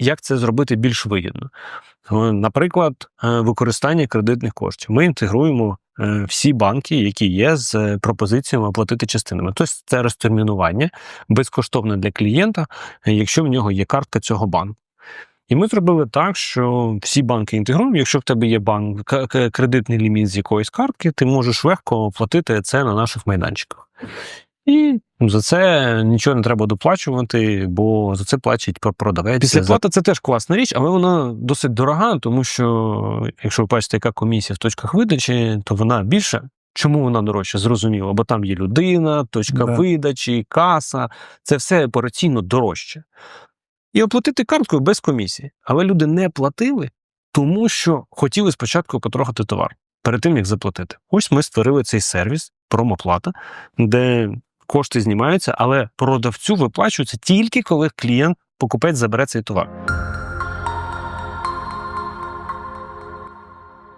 як це зробити більш вигідно. Наприклад, е, використання кредитних коштів. Ми інтегруємо е, всі банки, які є з е, пропозиціями оплатити частинами. Тобто це розтермінування безкоштовно для клієнта, якщо в нього є картка цього банку. І ми зробили так, що всі банки інтегруємо. Якщо в тебе є банк кредитний ліміт з якоїсь картки, ти можеш легко оплатити це на наших майданчиках. І за це нічого не треба доплачувати, бо за це платить про- продавець. Післяплата це теж класна річ, але вона досить дорога, тому що якщо ви бачите, яка комісія в точках видачі, то вона більша. Чому вона дорожча? Зрозуміло, бо там є людина, точка Да. видачі, каса, це все операційно дорожче. І оплатити карткою без комісії. Але люди не платили, тому що хотіли спочатку потрохати товар перед тим, як заплатити. Ось ми створили цей сервіс, промоплата, де кошти знімаються, але продавцю виплачуються тільки коли клієнт, покупець забере цей товар.